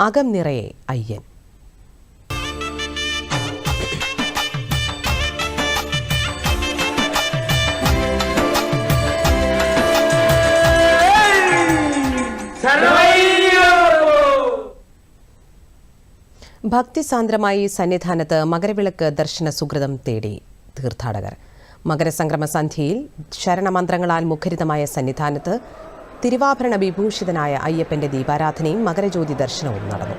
അകം നിറയെ അയ്യൻ. ഭക്തിസാന്ദ്രമായി സന്നിധാനത്ത് മകരവിളക്ക് ദർശന സുഹൃതം തേടി തീർത്ഥാടകർ. മകരസംക്രമ സന്ധ്യയിൽ ശരണമന്ത്രങ്ങളാൽ മുഖരിതമായ സന്നിധാനത്ത് തിരുവാഭരണ വിഭൂഷിതനായ അയ്യപ്പന്റെ ദീപാരാധനയും മകരജ്യോതി ദർശനവും നടന്നു.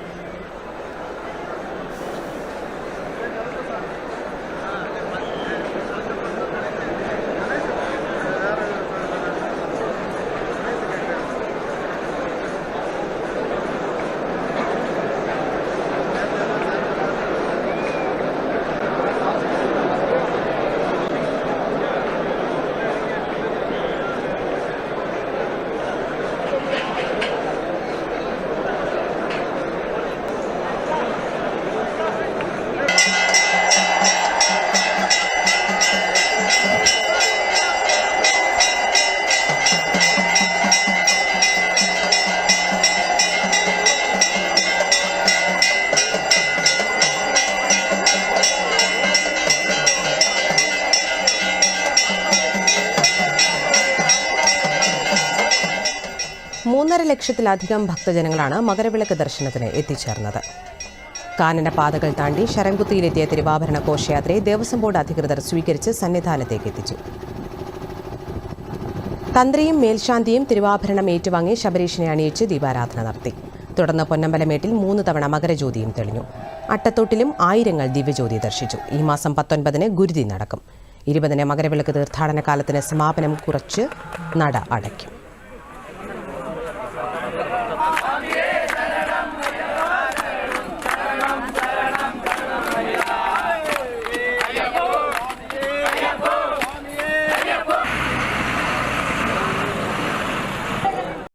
മൂന്നര ലക്ഷത്തിലധികം ഭക്തജനങ്ങളാണ് മകരവിളക്ക് ദർശനത്തിന് എത്തിച്ചേർന്നത്. കാനന പാതകൾ താണ്ടി ശരംകുത്തിയിലെത്തിയ തിരുവാഭരണ ഘോഷയാത്രയെ ദേവസ്വം ബോർഡ് അധികൃതർ സ്വീകരിച്ച് സന്നിധാനത്തേക്ക് എത്തിച്ചു. തന്ത്രിയും മേൽശാന്തിയും തിരുവാഭരണം ഏറ്റുവാങ്ങി ശബരീഷിനെ അണിയിച്ച് ദീപാരാധന നടത്തി. തുടർന്ന് പൊന്നമ്പലമേട്ടിൽ മൂന്ന് തവണ മകരജ്യോതിയും തെളിഞ്ഞു. അട്ടത്തോട്ടിലും ആയിരങ്ങൾ ദിവ്യജ്യോതി ദർശിച്ചു. ഈ മാസം പത്തൊൻപതിന് ഗുരുതി നടക്കും. ഇരുപതിന് മകരവിളക്ക് തീർത്ഥാടന കാലത്തിന് സമാപനം കുറച്ച് നട അടയ്ക്കും.